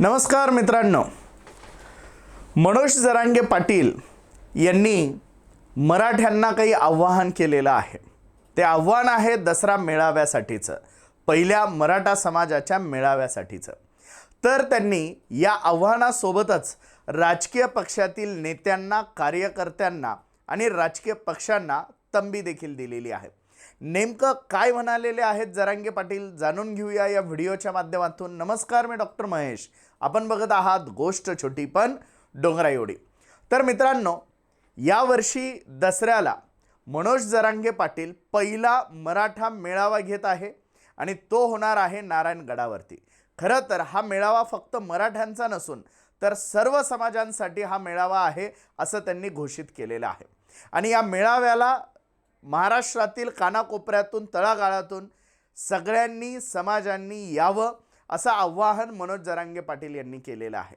नमस्कार मित्रांनो. मनोज जरांगे पाटील यांनी मराठ्यांना काही आव्हान केलेलं आहे. ते आव्हान आहे दसरा मेळाव्यासाठीचं पहिल्या मराठा समाजाच्या मेळाव्यासाठीचं. तर त्यांनी या आव्हानासोबतच राजकीय पक्षातील नेत्यांना कार्यकर्त्यांना आणि राजकीय पक्षांना तंबी देखील दिलेली आहे. नेमकं काय म्हणालेले आहेत जरांगे पाटील जाणून घेऊया या व्हिडिओच्या माध्यमातून. नमस्कार मी डॉक्टर महेश. आपण बघत आहात गोष्ट छोटी पण डोंगरा एवढी तर मित्रांनो यावर्षी दसऱ्याला मनोज जरांगे पाटील पहिला मराठा मेळावा घेत आहे आणि तो होणार आहे नारायणगडावरती. खरं तर हा मेळावा फक्त मराठ्यांचा नसून तर सर्व समाजांसाठी हा मेळावा आहे असं त्यांनी घोषित केलेलं आहे. आणि या मेळाव्याला महाराष्ट्रातील कानाकोपऱ्यातून तळागाळातून सगळ्यांनी समाजांनी यावं असं आव्हान मनोज जरांगे पाटील यांनी केलेलं आहे.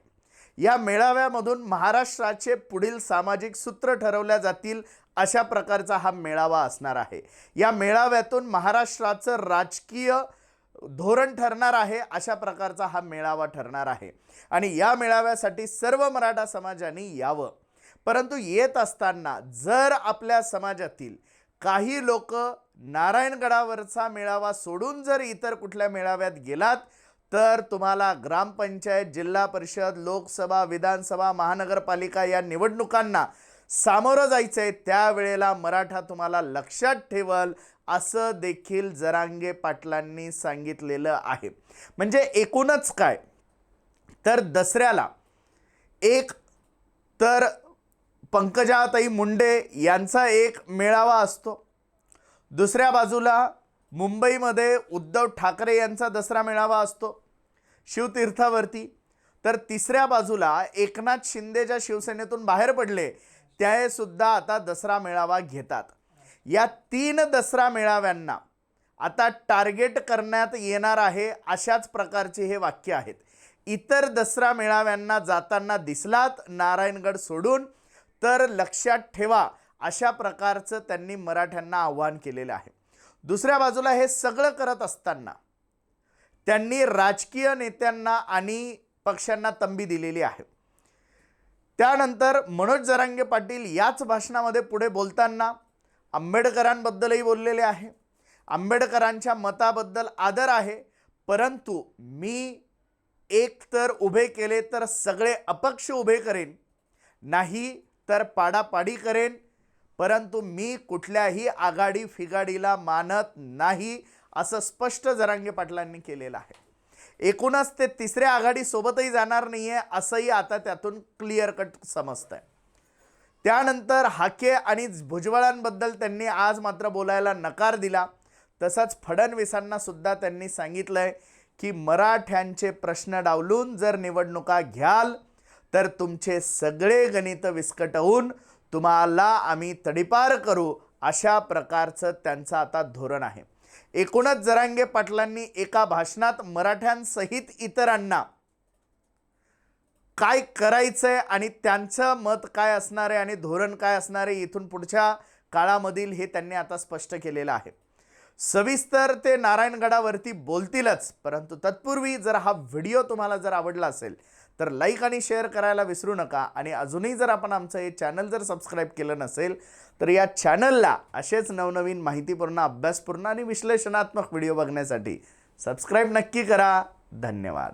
या मेळाव्यामधून महाराष्ट्राचे पुढील सामाजिक सूत्र ठरवल्या जातील अशा प्रकारचा हा मेळावा असणार आहे. या मेळाव्यातून महाराष्ट्राचं राजकीय धोरण ठरणार आहे अशा प्रकारचा हा मेळावा ठरणार आहे. आणि या मेळाव्यासाठी सर्व मराठा समाजाने यावं. परंतु येत असताना जर आपल्या समाजातील काही लोक नारायणगडावरचा मेळावा सोडून जर इतर कुठल्या मेळाव्यात गेलात तर तुम्हाला ग्रामपंचायत जिल्हा परिषद लोकसभा विधानसभा महानगरपालिका या निवडणुकांना सामोरं जायचं आहे त्यावेळेला मराठा तुम्हाला लक्षात ठेवल असं देखील जरांगे पाटलांनी सांगितलेलं आहे. म्हणजे एकूणच काय? तर दसऱ्याला एक तर पंकजाताई मुंडे यांचा एक मेळावा असतो. दुसऱ्या बाजूला मुंबईमध्ये उद्धव ठाकरे यांचा दसरा मेळावा असतो. शिवतीर्थावरती. तर तिसऱ्या बाजूला एकनाथ शिंदे ज्या शिवसेनेतून बाहेर पडले त्या सुद्धा आता दसरा मेळावा घेतात. या तीन दसरा मेळाव्यांना आता टार्गेट करण्यात येणार आहे अशाच प्रकारचे हे वाक्य आहेत. इतर दसरा मेळाव्यांना जाताना दिसलात नारायणगड सोडून तर लक्षात ठेवा अशा प्रकारचं त्यांनी मराठ्यांना आव्हान केलेलं आहे. दुसऱ्या बाजूला हे सगळं करत असताना त्यांनी राजकीय नेत्यांना आणि पक्षांना तंबी दिलेली आहे. त्यानंतर मनोज जरांगे पाटील याच भाषणामध्ये पुढे बोलताना आंबेडकरांबद्दलही बोललेले आहे. आंबेडकरांच्या मताबद्दल आदर आहे परंतु मी एक तर उभे केले तर सगळे अपक्ष उभे करेन नाही तर पाडापाडी करेन परंतु मी कुठल्याही आघाडी फिगाडीला मानत नाही असं स्पष्ट जरांगे पाटलांनी केलेलं आहे. एकूणच ते तिसऱ्या आघाडीसोबतही जाणार नाही आहे असंही आता त्यातून क्लिअर कट समजतंय. त्यानंतर हाके आणि भुजबळांबद्दल त्यांनी आज मात्र बोलायला नकार दिला. तसंच फडणवीसांना सुद्धा त्यांनी सांगितलंय की मराठ्यांचे प्रश्न डावलून जर निवडणुका घ्याल तर तुमचे सगळे गणित विस्कटवून तुम्हाला आम्ही तडीपार करू अशा प्रकारचं त्यांचं आता धोरण आहे. एकूणच जरांगे पाटलांनी एका भाषणात मराठ्यांसहित इतरांना काय करायचं आहे आणि त्यांचं मत काय असणार आहे आणि धोरण काय असणार आहे इथून पुढच्या काळामधील हे त्यांनी आता स्पष्ट केलेलं आहे. सविस्तर ते नारायणगडावरती बोलतीलच परंतु तत्पूर्वी जर हा व्हिडिओ तुम्हाला जर आवडला असेल तर लाईक आणि शेअर करायला विसरू नका. आणि अजूनही जर आपण आमचं हे चॅनल जर सबस्क्राईब केलं नसेल तर या चॅनलला असेच नवनवीन माहितीपूर्ण अभ्यासपूर्ण आणि विश्लेषणात्मक व्हिडिओ बघण्यासाठी सबस्क्राईब नक्की करा. धन्यवाद.